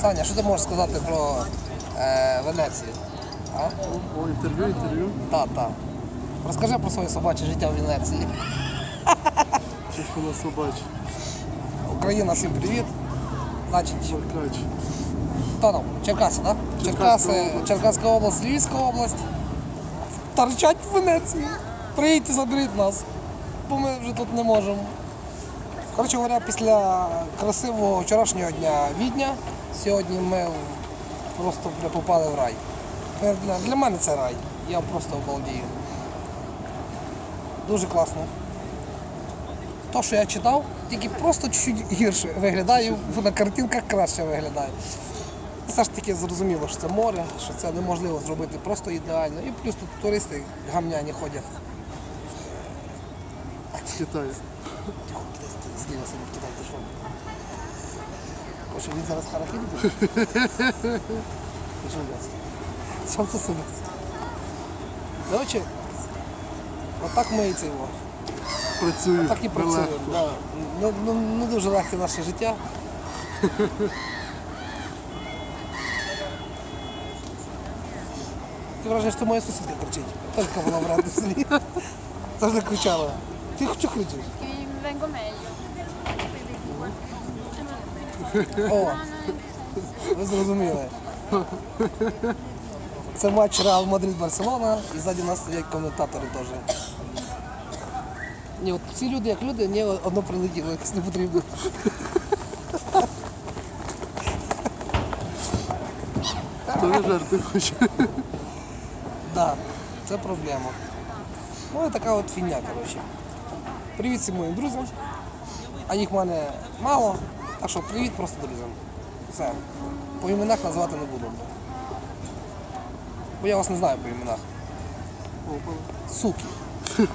Саня, що ти можеш сказати про е, Венецію? А? О, інтерв'ю, інтерв'ю. Так, так. Розкажи про своє собаче життя в Венеції. Чи ж вона собача? Україна, всім привіт. Значить, Маркач. хто там? Черкаси, так? Черкаська Черкаси, область. Черкаська область, Львівська область. Торчать в Венеції. Приїдьте, заберіть нас, бо ми вже тут не можемо. Коротше говоря, після красивого вчорашнього дня Відня, сьогодні ми просто попали в рай. Для, для мене це рай. Я просто обалдію. Дуже класно. То, що я читав, тільки просто чуть-чуть гірше виглядає, на картинках краще виглядає. Все ж таки зрозуміло, що це море, що це неможливо зробити просто ідеально. І плюс тут туристи гамняні ходять. З Китаю. Зліва собі кидай, ти що? О, що він зараз харахи буде? Ти що, блядь? Що це собі? Коротше, отак ми і це його. Працюю. Так і працюємо. нелегко. Да. Ну, ну, не дуже легке наше життя. Таке враження, що моя сусідка кричить. Тільки вона в радості. Завжди кричала. Ти що кричиш? che vengo meglio. О, ви зрозуміли. Це матч Реал Мадрид Барселона і ззаді нас сидять коментатори теж. Ні, от ці люди як люди, ні, одно прилетіло, якось не потрібно. Хто не жарти хоче? Да, це проблема. Ну і така от фігня, коротше. Привіт всім моїм друзям. А їх в мене мало, так що привіт просто друзям. Все. По іменах називати не буду. Бо я вас не знаю по іменах. Суки.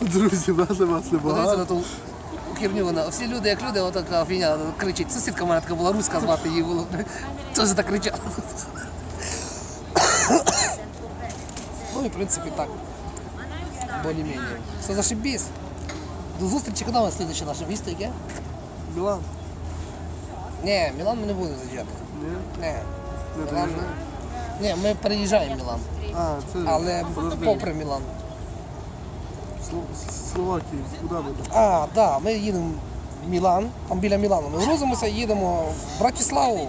Друзі, нас вас Подивіться на небагато. ту херню. Вона. Всі люди як люди, отака фігня кричить. Сусідка в мене така була руська звати її було. Теж так кричала. Ну і в принципі так. Более-менее. Все зашибісь. До зустрічі, коли у нас слідче наше місто яке? Мілан? Ні, Мілан ми не будемо заїжджати. Ні? Ні. Не Мілан. Ні, ми переїжджаємо в Мілан. А, це Але подожди. попри Мілан. Сло- Словакії. Куди ми? А, так, да, ми їдемо в Мілан, там біля Мілану. Ми грузимося, і їдемо в Братиславу,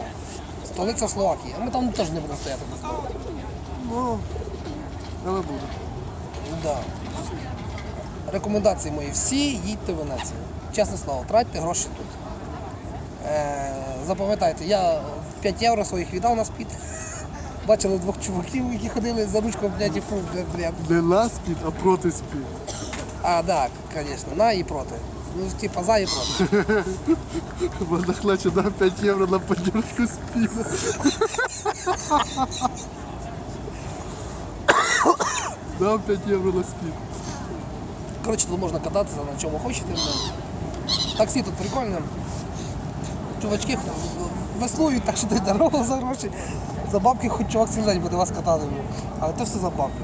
столиця Словакії. А ми там теж не будемо стояти. Ну, але буде. Да. Рекомендації мої. Всі їдьте в Венецію. Чесне слово, тратьте гроші тут. Е, запам'ятайте, я 5 євро своїх віддав на спід. Бачили двох чуваків, які ходили за ручку, блядь, і фу, блядь. Не на спід, а проти спід. А, так, звісно, на і проти. Ну, типа за і проти. Вона хоче дам 5 євро на поддержку спіна. Дам 5 євро на спід. Коротше, тут можна кататися на чому хочете. Таксі тут прикольне. Чувачки веслують, так що дай дорогу за гроші. За бабки хоч чувак день буде вас катати. блядь. Але це все за бабки.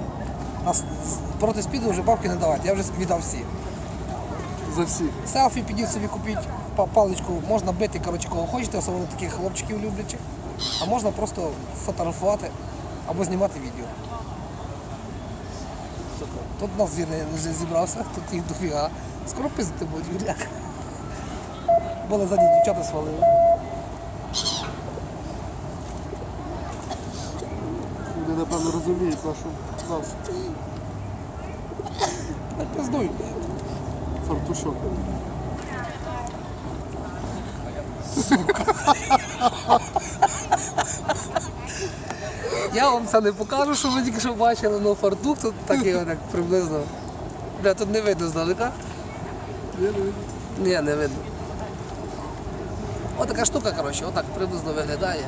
Нас проти спіду вже бабки не давати, я вже віддав всі. За всіх. Селфі підіть собі купіть, паличку, можна бити, коротше, кого хочете, особливо таких хлопчиків люблячих. А можна просто фотографувати або знімати відео. Сука, Тут нас вже зібрався, тут їх дофіга. Скоро пиздити будуть віряк. Були ззаді дівчата свалили. Вони, напевно, розуміють нашу нас. Та Пиздуй. Фартушок. Я це не покажу, що ви тільки що бачили, але фартук тут такий отак приблизно. Бля, тут не видно здалека. Ні, не видно. Ні, не видно. Отака штука, коротше, отак приблизно виглядає.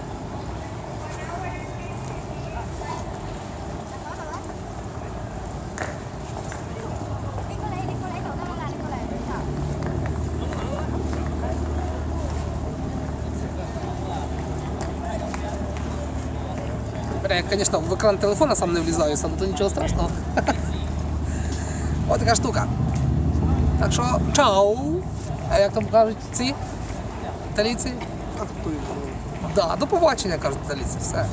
Я, звісно, в екран телефона сам не влізаю, сам, то нічого страшного. Ось така штука. Так що, чао! А як там кажуть ці? Італійці? Їх? Да, до побачення, кажуть італійці, все.